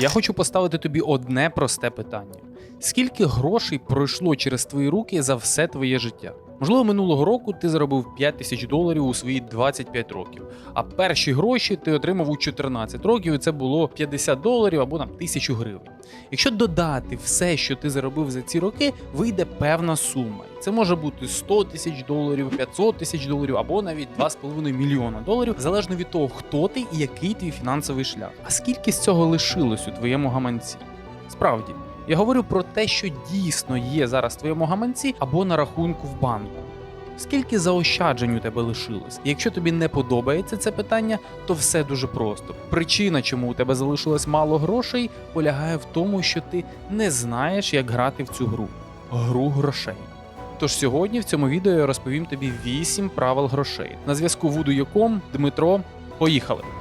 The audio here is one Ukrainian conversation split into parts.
Я хочу поставити тобі одне просте питання: скільки грошей пройшло через твої руки за все твоє життя? Можливо, минулого року ти заробив 5 тисяч доларів у свої 25 років, а перші гроші ти отримав у 14 років, і це було 50 доларів або там 1000 гривень. Якщо додати все, що ти заробив за ці роки, вийде певна сума. Це може бути 100 тисяч доларів, 500 тисяч доларів або навіть 2,5 мільйона доларів, залежно від того, хто ти і який твій фінансовий шлях. А скільки з цього лишилось у твоєму гаманці? Справді, я говорю про те, що дійсно є зараз в твоєму гаманці або на рахунку в банку. Скільки заощаджень у тебе лишилось? Якщо тобі не подобається це питання, то все дуже просто. Причина, чому у тебе залишилось мало грошей, полягає в тому, що ти не знаєш, як грати в цю гру гру грошей. Тож сьогодні в цьому відео я розповім тобі 8 правил грошей. На зв'язку Вуду Voodoo.com, Дмитро, поїхали!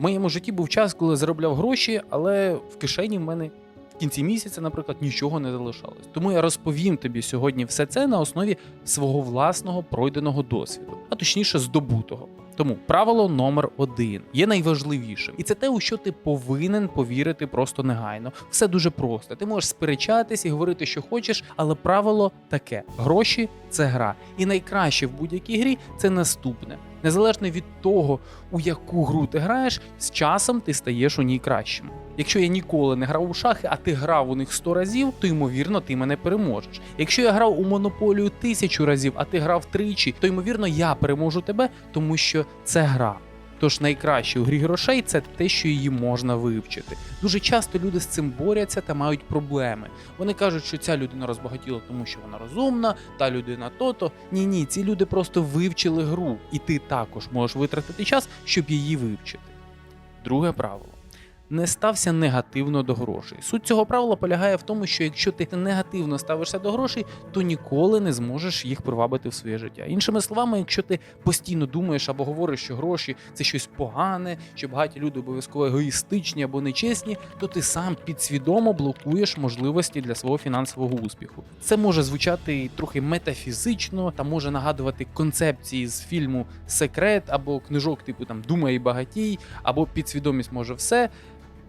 Моєму житті був час, коли заробляв гроші, але в кишені в мене в кінці місяця, наприклад, нічого не залишалось. Тому я розповім тобі сьогодні все це на основі свого власного пройденого досвіду, а точніше здобутого. Тому правило номер один є найважливішим, і це те, у що ти повинен повірити просто негайно. Все дуже просто. Ти можеш сперечатись і говорити, що хочеш, але правило таке: гроші це гра. І найкраще в будь-якій грі це наступне. Незалежно від того, у яку гру ти граєш, з часом ти стаєш у ній кращим. Якщо я ніколи не грав у шахи, а ти грав у них 100 разів, то ймовірно ти мене переможеш. Якщо я грав у монополію тисячу разів, а ти грав тричі, то ймовірно я переможу тебе, тому що це гра. Тож найкраще у грі грошей це те, що її можна вивчити. Дуже часто люди з цим борються та мають проблеми. Вони кажуть, що ця людина розбагатіла, тому що вона розумна, та людина то-то. Ні, ні, ці люди просто вивчили гру, і ти також можеш витратити час, щоб її вивчити. Друге правило. Не стався негативно до грошей. Суть цього правила полягає в тому, що якщо ти негативно ставишся до грошей, то ніколи не зможеш їх привабити в своє життя. Іншими словами, якщо ти постійно думаєш або говориш, що гроші це щось погане, що багаті люди обов'язково егоїстичні або нечесні, то ти сам підсвідомо блокуєш можливості для свого фінансового успіху. Це може звучати трохи метафізично та може нагадувати концепції з фільму Секрет або книжок, типу там Думай і багатій, або підсвідомість може все.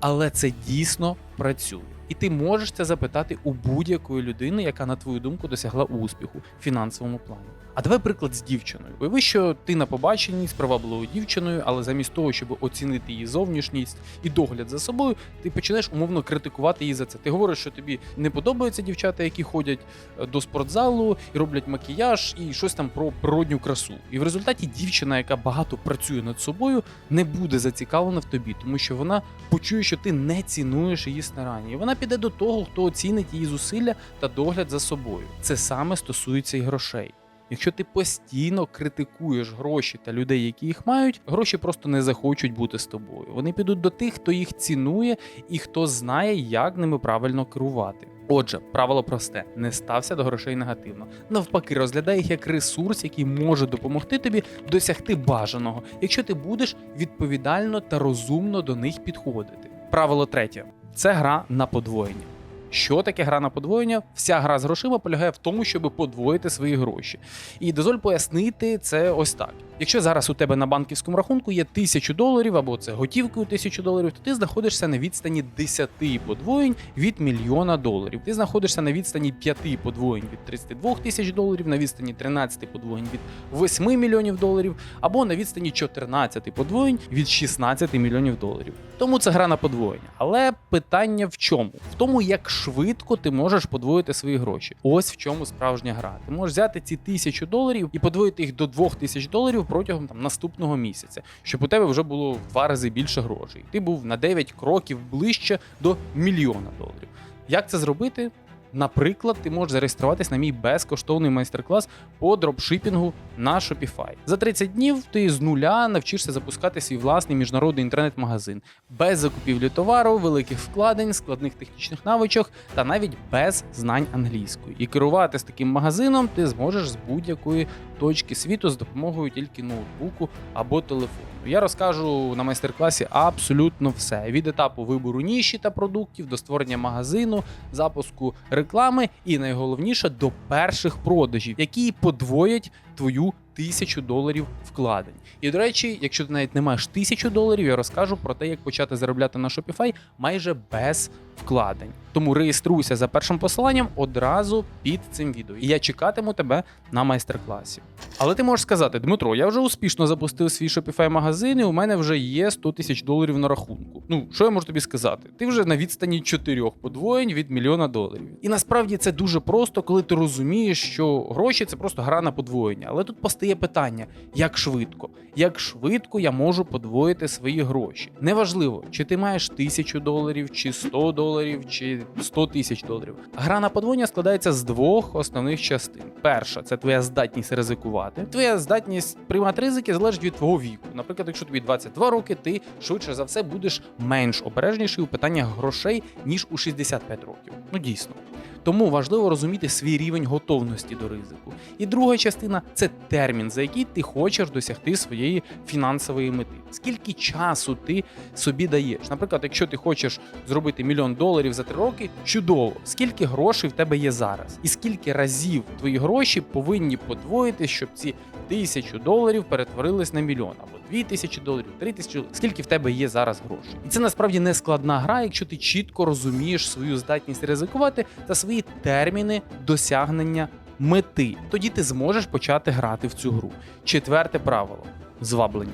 Але це дійсно працює. І ти можеш це запитати у будь-якої людини, яка, на твою думку, досягла успіху в фінансовому плані. А давай приклад з дівчиною. Уяви, що ти на побаченні з привабливою дівчиною, але замість того, щоб оцінити її зовнішність і догляд за собою, ти починаєш умовно критикувати її за це. Ти говориш, що тобі не подобаються дівчата, які ходять е, до спортзалу і роблять макіяж і щось там про природню красу. І в результаті дівчина, яка багато працює над собою, не буде зацікавлена в тобі, тому що вона почує, що ти не цінуєш її старання, і вона піде до того, хто оцінить її зусилля та догляд за собою. Це саме стосується і грошей. Якщо ти постійно критикуєш гроші та людей, які їх мають, гроші просто не захочуть бути з тобою. Вони підуть до тих, хто їх цінує і хто знає, як ними правильно керувати. Отже, правило просте: не стався до грошей негативно. Навпаки, розглядай їх як ресурс, який може допомогти тобі досягти бажаного, якщо ти будеш відповідально та розумно до них підходити. Правило третє це гра на подвоєння. Що таке гра на подвоєння? Вся гра з грошима полягає в тому, щоб подвоїти свої гроші. І дозволь пояснити це ось так. Якщо зараз у тебе на банківському рахунку є тисячу доларів або це готівкою тисячу доларів, то ти знаходишся на відстані 10 подвоєнь від мільйона доларів. Ти знаходишся на відстані 5 подвоєнь від 32 тисяч доларів, на відстані 13 подвоєнь від 8 мільйонів доларів, або на відстані 14 подвоєнь від 16 мільйонів доларів. Тому це гра на подвоєння. Але питання в чому? В тому, як швидко ти можеш подвоїти свої гроші. Ось в чому справжня гра. Ти можеш взяти ці тисячу доларів і подвоїти їх до 2000 доларів протягом там наступного місяця, щоб у тебе вже було в два рази більше грошей. Ти був на 9 кроків ближче до мільйона доларів. Як це зробити? Наприклад, ти можеш зареєструватись на мій безкоштовний майстер-клас по дропшипінгу на Shopify. За 30 днів ти з нуля навчишся запускати свій власний міжнародний інтернет-магазин без закупівлі товару, великих вкладень, складних технічних навичок та навіть без знань англійської. І керувати з таким магазином ти зможеш з будь-якої точки світу з допомогою тільки ноутбуку або телефону. Я розкажу на майстер-класі абсолютно все: від етапу вибору ніші та продуктів до створення магазину, запуску реклами і найголовніше до перших продажів, які подвоять твою тисячу доларів вкладень. І до речі, якщо ти навіть не маєш тисячу доларів, я розкажу про те, як почати заробляти на Shopify майже без вкладень. Тому реєструйся за першим посиланням одразу під цим відео. І я чекатиму тебе на майстер-класі. Але ти можеш сказати, Дмитро, я вже успішно запустив свій Shopify магазин, і у мене вже є 100 тисяч доларів на рахунку. Ну, що я можу тобі сказати? Ти вже на відстані чотирьох подвоєнь від мільйона доларів. І насправді це дуже просто, коли ти розумієш, що гроші це просто гра на подвоєння. Але тут постає питання: як швидко? Як швидко я можу подвоїти свої гроші? Неважливо, чи ти маєш тисячу доларів, чи 100 доларів, чи 100 тисяч доларів. Гра на подвоєння складається з двох основних частин. Перша це твоя здатність ризикувати. Твоя здатність приймати ризики залежить від твого віку. Наприклад, якщо тобі 22 роки, ти швидше за все будеш менш обережніший у питаннях грошей ніж у 65 років. Ну дійсно. Тому важливо розуміти свій рівень готовності до ризику. І друга частина це термін, за який ти хочеш досягти своєї фінансової мети. Скільки часу ти собі даєш? Наприклад, якщо ти хочеш зробити мільйон доларів за три роки, чудово. Скільки грошей в тебе є зараз? І скільки разів твої гроші повинні подвоїти, щоб ці тисячу доларів перетворились на мільйон або дві тисячі доларів, три тисячі доларів. Скільки в тебе є зараз грошей? І це насправді не складна гра, якщо ти чітко розумієш свою здатність ризикувати та свої терміни досягнення мети. Тоді ти зможеш почати грати в цю гру. Четверте правило зваблення.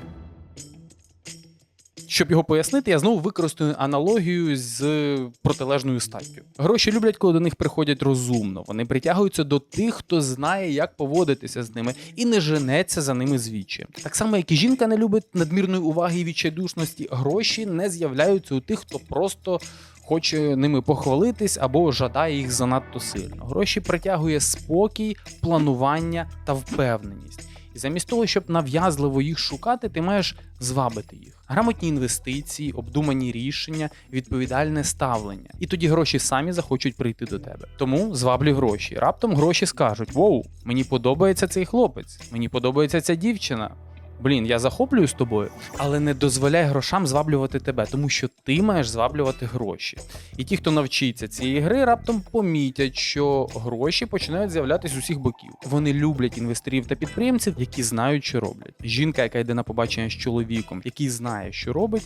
Щоб його пояснити, я знову використаю аналогію з протилежною статтю. Гроші люблять, коли до них приходять розумно. Вони притягуються до тих, хто знає, як поводитися з ними, і не женеться за ними звідчі. Так само, як і жінка не любить надмірної уваги і відчайдушності, гроші не з'являються у тих, хто просто. Хоче ними похвалитись або жадає їх занадто сильно. Гроші притягує спокій, планування та впевненість. І замість того, щоб нав'язливо їх шукати, ти маєш звабити їх. Грамотні інвестиції, обдумані рішення, відповідальне ставлення. І тоді гроші самі захочуть прийти до тебе. Тому зваблю гроші. Раптом гроші скажуть: Воу, мені подобається цей хлопець, мені подобається ця дівчина. Блін, я захоплююсь тобою, але не дозволяй грошам зваблювати тебе, тому що ти маєш зваблювати гроші. І ті, хто навчиться цієї гри, раптом помітять, що гроші починають з'являтися з усіх боків. Вони люблять інвесторів та підприємців, які знають, що роблять. Жінка, яка йде на побачення з чоловіком, який знає, що робить.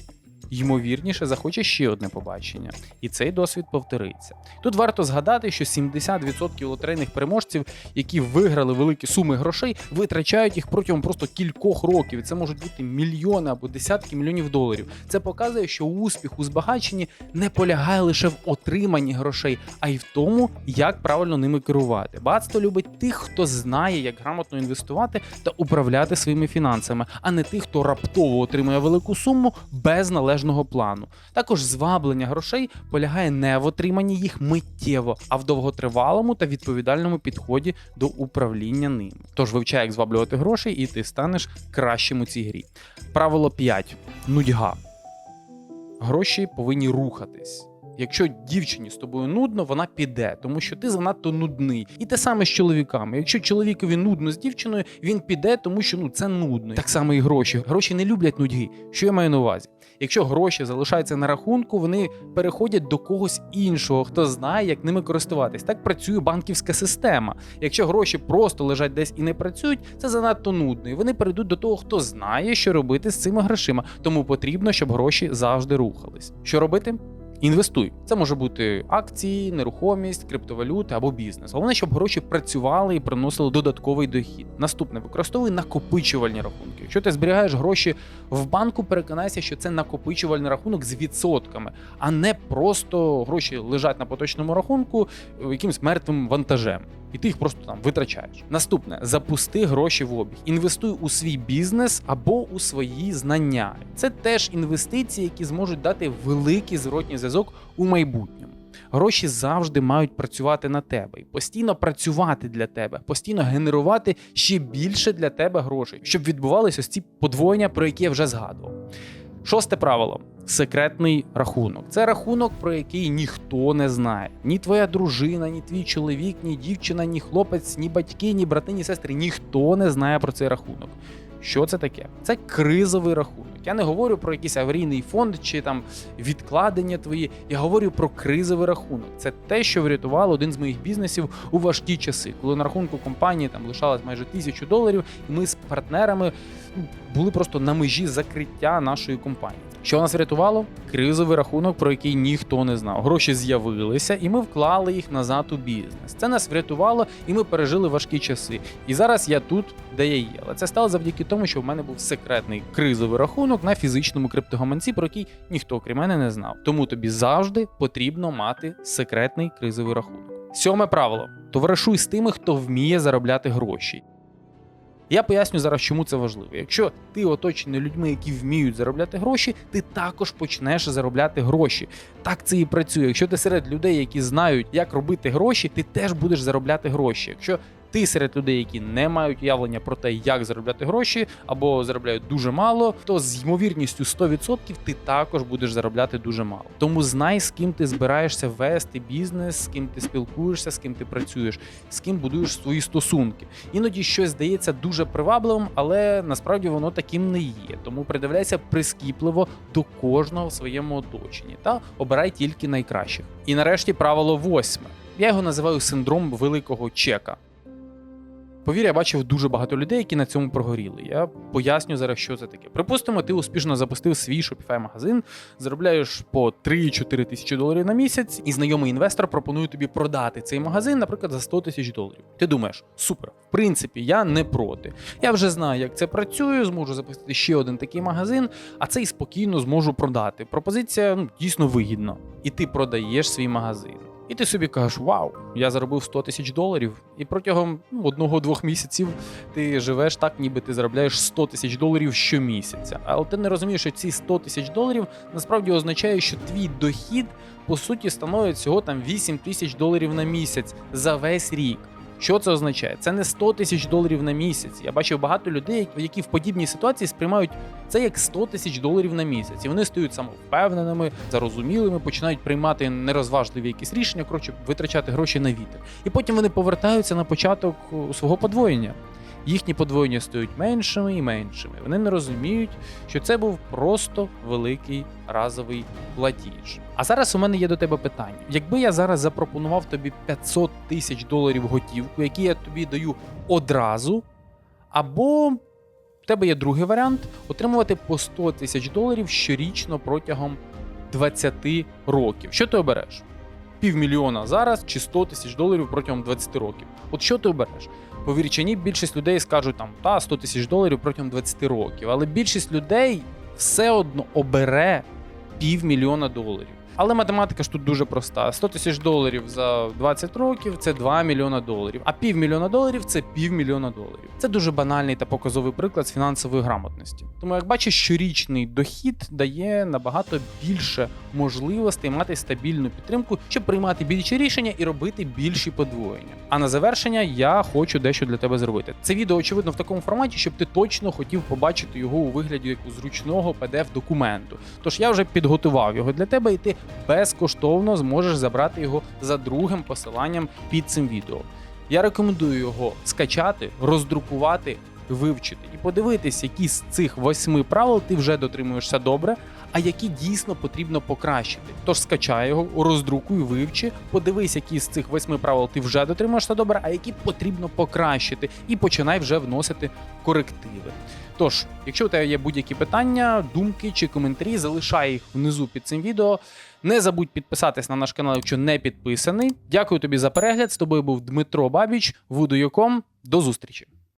Ймовірніше захоче ще одне побачення, і цей досвід повториться. Тут варто згадати, що 70% лотерейних переможців, які виграли великі суми грошей, витрачають їх протягом просто кількох років. І Це можуть бути мільйони або десятки мільйонів доларів. Це показує, що успіх у збагаченні не полягає лише в отриманні грошей, а й в тому, як правильно ними керувати. Багатство любить тих, хто знає, як грамотно інвестувати та управляти своїми фінансами, а не тих, хто раптово отримує велику суму без належного плану. Також зваблення грошей полягає не в отриманні їх миттєво, а в довготривалому та відповідальному підході до управління ними. Тож вивчай, як зваблювати гроші, і ти станеш кращим у цій грі. Правило 5. Нудьга. Гроші повинні рухатись. Якщо дівчині з тобою нудно, вона піде, тому що ти занадто нудний. І те саме з чоловіками. Якщо чоловікові нудно з дівчиною, він піде, тому що ну це нудно. Так само і гроші. Гроші не люблять нудьги. Що я маю на увазі? Якщо гроші залишаються на рахунку, вони переходять до когось іншого, хто знає, як ними користуватись. Так працює банківська система. Якщо гроші просто лежать десь і не працюють, це занадто нудно. І вони перейдуть до того, хто знає, що робити з цими грошима. Тому потрібно, щоб гроші завжди рухались. Що робити? Інвестуй. Це може бути акції, нерухомість, криптовалюти або бізнес. Головне, щоб гроші працювали і приносили додатковий дохід. Наступне використовуй накопичувальні рахунки. Якщо ти зберігаєш гроші в банку, переконайся, що це накопичувальний рахунок з відсотками, а не просто гроші лежать на поточному рахунку якимсь якимось мертвим вантажем. І ти їх просто там витрачаєш. Наступне запусти гроші в обіг. Інвестуй у свій бізнес або у свої знання. Це теж інвестиції, які зможуть дати великий зворотній зв'язок у майбутньому. Гроші завжди мають працювати на тебе і постійно працювати для тебе, постійно генерувати ще більше для тебе грошей, щоб відбувалися ось ці подвоєння, про які я вже згадував. Шосте правило секретний рахунок. Це рахунок, про який ніхто не знає. Ні твоя дружина, ні твій чоловік, ні дівчина, ні хлопець, ні батьки, ні брати, ні сестри. Ніхто не знає про цей рахунок. Що це таке? Це кризовий рахунок. Я не говорю про якийсь аварійний фонд чи там відкладення твої. Я говорю про кризовий рахунок. Це те, що врятувало один з моїх бізнесів у важкі часи, коли на рахунку компанії там лишалось майже тисячу доларів, і ми з партнерами ну, були просто на межі закриття нашої компанії. Що нас врятувало? Кризовий рахунок, про який ніхто не знав. Гроші з'явилися, і ми вклали їх назад у бізнес. Це нас врятувало, і ми пережили важкі часи. І зараз я тут, де я є. Але це стало завдяки тому, що в мене був секретний кризовий рахунок на фізичному криптогаманці, про який ніхто крім мене не знав. Тому тобі завжди потрібно мати секретний кризовий рахунок. Сьоме правило: товаришуй з тими, хто вміє заробляти гроші. Я поясню зараз, чому це важливо. Якщо ти оточений людьми, які вміють заробляти гроші, ти також почнеш заробляти гроші. Так це і працює. Якщо ти серед людей, які знають, як робити гроші, ти теж будеш заробляти гроші. Якщо ти серед людей, які не мають уявлення про те, як заробляти гроші, або заробляють дуже мало, то з ймовірністю 100% ти також будеш заробляти дуже мало. Тому знай, з ким ти збираєшся вести бізнес, з ким ти спілкуєшся, з ким ти працюєш, з ким будуєш свої стосунки. Іноді щось здається дуже привабливим, але насправді воно таким не є. Тому придивляйся прискіпливо до кожного в своєму оточенні та обирай тільки найкращих. І нарешті правило восьме. Я його називаю синдром великого чека. Повір, я бачив дуже багато людей, які на цьому прогоріли. Я поясню зараз, що це таке. Припустимо, ти успішно запустив свій Shopify магазин, заробляєш по 3-4 тисячі доларів на місяць, і знайомий інвестор пропонує тобі продати цей магазин, наприклад, за 100 тисяч доларів. Ти думаєш, супер, в принципі, я не проти. Я вже знаю, як це працює, зможу запустити ще один такий магазин, а цей спокійно зможу продати. Пропозиція ну, дійсно вигідна. І ти продаєш свій магазин. І ти собі кажеш, вау, я заробив 100 тисяч доларів, і протягом ну, одного-двох місяців ти живеш так, ніби ти заробляєш 100 тисяч доларів щомісяця. Але ти не розумієш, що ці 100 тисяч доларів насправді означає, що твій дохід по суті становить всього там 8 тисяч доларів на місяць за весь рік. Що це означає? Це не 100 тисяч доларів на місяць. Я бачив багато людей, які в подібній ситуації сприймають це як 100 тисяч доларів на місяць. І вони стають самовпевненими, зарозумілими, починають приймати нерозважливі якісь рішення, коротше, витрачати гроші на вітер. І потім вони повертаються на початок свого подвоєння. Їхні подвоєння стають меншими і меншими. Вони не розуміють, що це був просто великий разовий платіж. А зараз у мене є до тебе питання: якби я зараз запропонував тобі 500 тисяч доларів готівку, які я тобі даю одразу, або в тебе є другий варіант отримувати по 100 тисяч доларів щорічно протягом 20 років. Що ти обереш? Півмільйона зараз чи 100 тисяч доларів протягом 20 років. От що ти обереш? Повір чи ні, більшість людей скажуть там та 100 тисяч доларів протягом 20 років, але більшість людей все одно обере півмільйона доларів. Але математика ж тут дуже проста: 100 тисяч доларів за 20 років це 2 мільйона доларів, а півмільйона доларів це півмільйона доларів. Це дуже банальний та показовий приклад з фінансової грамотності. Тому, як бачиш, щорічний дохід дає набагато більше можливостей мати стабільну підтримку, щоб приймати більші рішення і робити більші подвоєння. А на завершення я хочу дещо для тебе зробити. Це відео очевидно в такому форматі, щоб ти точно хотів побачити його у вигляді як зручного pdf документу. Тож я вже підготував його для тебе, і ти безкоштовно зможеш забрати його за другим посиланням під цим відео. Я рекомендую його скачати, роздрукувати, вивчити і подивитись, які з цих восьми правил ти вже дотримуєшся добре, а які дійсно потрібно покращити. Тож скачай його, роздрукуй, вивчи, подивись, які з цих восьми правил ти вже дотримуєшся добре, а які потрібно покращити, і починай вже вносити корективи. Тож, якщо у тебе є будь-які питання, думки чи коментарі, залишай їх внизу під цим відео. Не забудь підписатись на наш канал, якщо не підписаний. Дякую тобі за перегляд. З тобою був Дмитро Бабіч, Вудойоком. До зустрічі!